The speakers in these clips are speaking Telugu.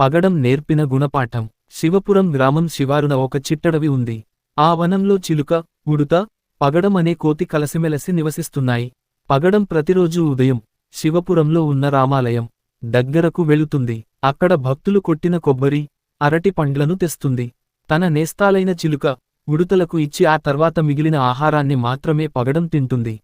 పగడం నేర్పిన గుణపాఠం. శివపురం గ్రామం శివారున ఒక చిట్టడవి ఉంది. ఆ వనంలో చిలుక ఉడుత పగడం అనే కోతి కలసిమెలసి నివసిస్తున్నాయి. పగడం ప్రతిరోజూ ఉదయం శివపురంలో ఉన్న రామాలయం దగ్గరకు వెళుతుంది. అక్కడ భక్తులు కొట్టిన కొబ్బరి అరటి పండ్లను తెస్తుంది. తన నేస్తాలైన చిలుక ఉడుతలకు ఇచ్చి ఆ తర్వాత మిగిలిన ఆహారాన్ని మాత్రమే పగడం తింటుంది.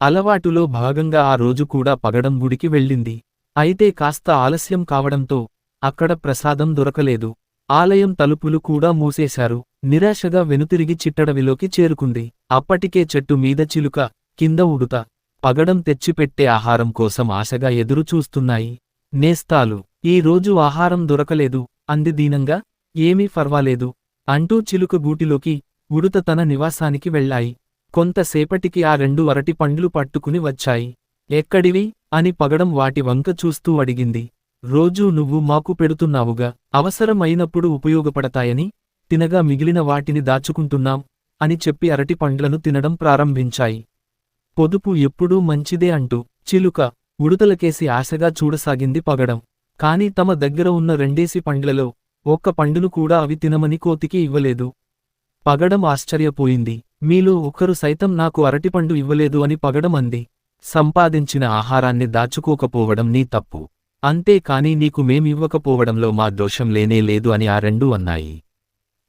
అలవాటులో భాగంగా ఆ రోజు కూడా పగడం గుడికి వెళ్ళింది. అయితే కాస్త ఆలస్యం కావడంతో అక్కడ ప్రసాదం దొరకలేదు. ఆలయం తలుపులు కూడా మూసేశారు. నిరాశగా వెనుతిరిగి చిట్టడవిలోకి చేరుకుంది. అప్పటికే చెట్టు మీద చిలుక కింద ఉడుత పగడం తెచ్చిపెట్టే ఆహారం కోసం ఆశగా ఎదురుచూస్తున్నాయి. నేస్తాలు ఈరోజు ఆహారం దొరకలేదు. అంది దీనంగా ఏమీ ఫర్వాలేదు అంటూ చిలుక గూటిలోకి ఉడుత తన నివాసానికి వెళ్ళాయి. కొంతసేపటికి ఆ రెండు అరటి పండ్లు పట్టుకుని వచ్చాయి. ఎక్కడివి అని పగడం వాటి వంక చూస్తూ అడిగింది. రోజూ నువ్వు మాకు పెడుతున్నావుగా అవసరమైనప్పుడు ఉపయోగపడతాయని తినగా మిగిలిన వాటిని దాచుకుంటున్నాం అని చెప్పి అరటి పండ్లను తినడం ప్రారంభించాయి. పొదుపు ఎప్పుడూ మంచిదే అంటూ చిలుక ఉడుతలకేసి ఆశగా చూడసాగింది పగడం. కాని తమ దగ్గర ఉన్న రెండేసి పండ్లలో ఒక్క పండును కూడా అవి తినమని కోతికి ఇవ్వలేదు. పగడం ఆశ్చర్యపోయింది. మీలో ఒకరు సైతం నాకు అరటిపండు ఇవ్వలేదు అని పగడం అంది. సంపాదించిన ఆహారాన్ని దాచుకోకపోవడం నీ తప్పు. అంతేకాని నీకు మేమివ్వకపోవడంలో మా దోషం లేనే లేదు అని ఆ రెండూ అన్నాయి.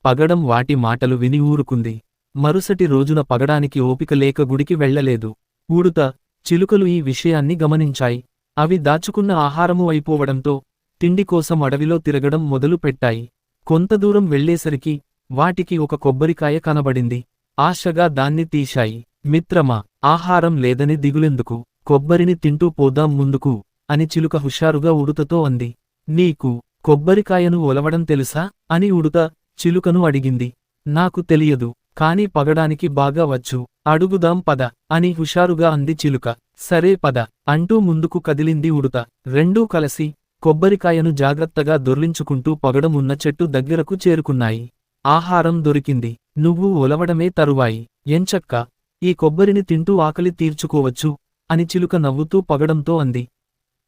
పగడం వాటి మాటలు విని ఊరుకుంది. మరుసటి రోజున పగడానికి ఓపిక లేక గుడికి వెళ్ళలేదు. ఊడుత చిలుకలు ఈ విషయాన్ని గమనించాయి. అవి దాచుకున్న ఆహారము అయిపోవడంతో తిండి కోసం అడవిలో తిరగడం మొదలు పెట్టాయి కొంత దూరం వెళ్ళేసరికి వాటికి ఒక కొబ్బరికాయ కనబడింది. ఆశగా దాన్ని తీశాయి. మిత్రమా ఆహారం లేదని దిగులెందుకు? కొబ్బరిని తింటూ పోదాం ముందుకు. అని చిలుక హుషారుగా ఉడుతతో అంది. నీకు కొబ్బరికాయను ఒలవడం తెలుసా? అని ఉడుత చిలుకను అడిగింది. నాకు తెలియదు కాని పగడానికి బాగా వచ్చు. అడుగుదాం పద అని హుషారుగా అంది చిలుక. సరే పద అంటూ ముందుకు కదిలింది ఉడుత. రెండూ కలిసి కొబ్బరికాయను జాగ్రత్తగా దొర్లించుకుంటూ పగడం ఉన్న చెట్టు దగ్గరకు చేరుకున్నాయి. ఆహారం దొరికింది. నువ్వు ఒలవడమే తరువాయి. ఎంచక్క ఈ కొబ్బరిని తింటూ ఆకలి తీర్చుకోవచ్చు అని చిలుక నవ్వుతూ పగడంతో అంది.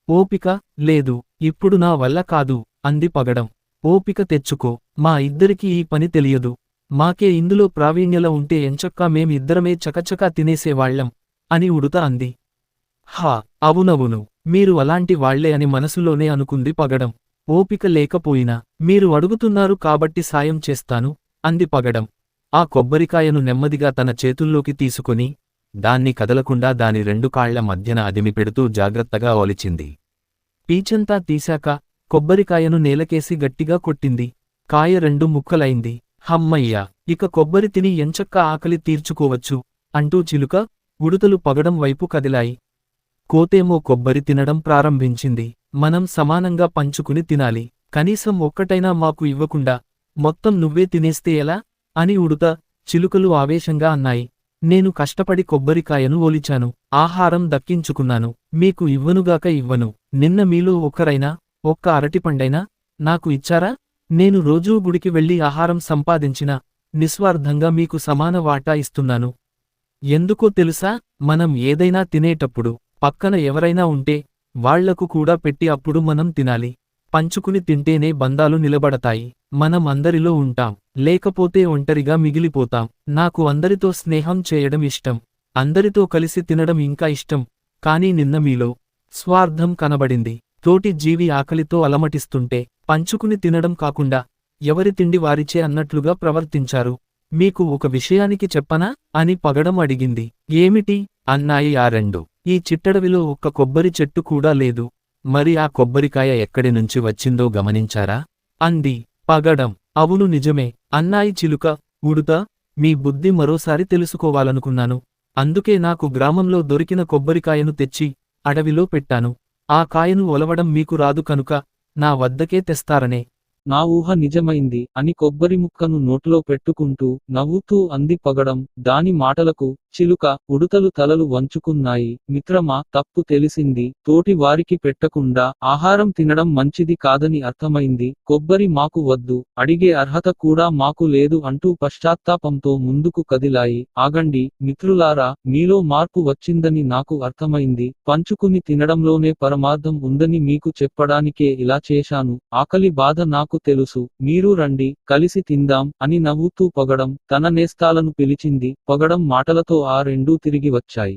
ఓపిక లేదు ఇప్పుడు నా వల్ల కాదు అంది పగడం. ఓపిక తెచ్చుకో మా ఇద్దరికీ ఈ పని తెలియదు. మాకే ఇందులో ప్రావీణ్యల ఉంటే ఎంచక్కా మేమిద్దరమే చకచకా తినేసేవాళ్ళం అని ఉడుత అంది. హా అవునవును మీరు అలాంటి వాళ్ళే అని మనసులోనే అనుకుంది పగడం. ఓపిక లేకపోయినా మీరు అడుగుతున్నారు కాబట్టి సాయం చేస్తాను అంది పగడం. ఆ కొబ్బరికాయను నెమ్మదిగా తన చేతుల్లోకి తీసుకొని దాన్ని కదలకుండా దాని రెండు కాళ్ళ మధ్యన అదిమి పెడుతూ జాగ్రత్తగా ఒలిచింది. పీచంతా తీశాక కొబ్బరికాయను నేలకేసి గట్టిగా కొట్టింది. కాయ రెండు ముక్కలైంది. హమ్మయ్యా! ఇక కొబ్బరి తిని ఎంచక్క ఆకలి తీర్చుకోవచ్చు అంటూ చిలుక ఉడుతలు పగడం వైపు కదిలాయి. కోతేమో కొబ్బరి తినడం ప్రారంభించింది. మనం సమానంగా పంచుకుని తినాలి. కనీసం ఒక్కటైనా మాకు ఇవ్వకుండా మొత్తం నువ్వే తినేస్తే ఎలా? అని ఉడుత చిలుకలు ఆవేశంగా అన్నాయి. నేను కష్టపడి కొబ్బరికాయను ఓలిచాను ఆహారం దక్కించుకున్నాను మీకు ఇవ్వనుగాక ఇవ్వను. నిన్న మీలో ఒక్కరైనా ఒక్క అరటిపండైనా నాకు ఇచ్చారా? నేను రోజూ గుడికి వెళ్ళి ఆహారం సంపాదించిన నిస్వార్థంగా మీకు సమాన వాటా ఇస్తున్నాను. ఎందుకో తెలుసా? మనం ఏదైనా తినేటప్పుడు పక్కన ఎవరైనా ఉంటే వాళ్ళకు కూడా పెట్టి అప్పుడు మనం తినాలి. పంచుకుని తింటేనే బంధాలు నిలబడతాయి. మనం అందరిలో ఉంటాం. లేకపోతే ఒంటరిగా మిగిలిపోతాం. నాకు అందరితో స్నేహం చేయడం ఇష్టం. అందరితో కలిసి తినడం ఇంకా ఇష్టం. కానీ నిన్న మీలో స్వార్థం కనబడింది. తోటి జీవి ఆకలితో అలమటిస్తుంటే పంచుకుని తినడం కాకుండా ఎవరి తిండి వారిచే అన్నట్లుగా ప్రవర్తించారు. మీకు ఒక విషయానికి చెప్పనా? అని పగడం అడిగింది. ఏమిటి? అన్నాయి ఆ రెండు. ఈ చిట్టడవిలో ఒక్క కొబ్బరి చెట్టు కూడా లేదు. మరి ఆ కొబ్బరికాయ ఎక్కడి నుంచి వచ్చిందో గమనించారా? అంది. పగడం. అవును నిజమే. అన్నాయి చిలుక. ఉడుత మీ బుద్ధి మరోసారి తెలుసుకోవాలనుకున్నాను. అందుకే నాకు గ్రామంలో దొరికిన కొబ్బరికాయను తెచ్చి అడవిలో పెట్టాను. ఆ కాయను ఒలవడం మీకు రాదు కనుక నా వద్దకే తెస్తారనే. నా ఊహ నిజమైంది అని కొబ్బరి ముక్కను నోట్లో పెట్టుకుంటూ నవ్వుతూ అంది పగడం. దాని మాటలకు చిలుక ఉడుతలు తలలు వంచుకున్నాయి. మిత్రమా తప్పు తెలిసింది. తోటి వారికి పెట్టకుండా ఆహారం తినడం మంచిది కాదని అర్థమైంది. కొబ్బరి మాకు వద్దు. అడిగే అర్హత కూడా మాకు లేదు అంటూ పశ్చాత్తాపంతో ముందుకు కదిలాయి. ఆగండి మిత్రులారా మీలో మార్పు వచ్చిందని నాకు అర్థమైంది. పంచుకుని తినడంలోనే పరమార్థం ఉందని మీకు చెప్పడానికే ఇలా చేశాను. ఆకలి బాధ నాకు నాకు తెలుసు. మీరు రండి కలిసి తిందాం అని నవ్వుతూ పొగడం తన నేస్తాలను పిలిచింది. పొగడం మాటలతో ఆ రెండూ తిరిగి వచ్చాయి.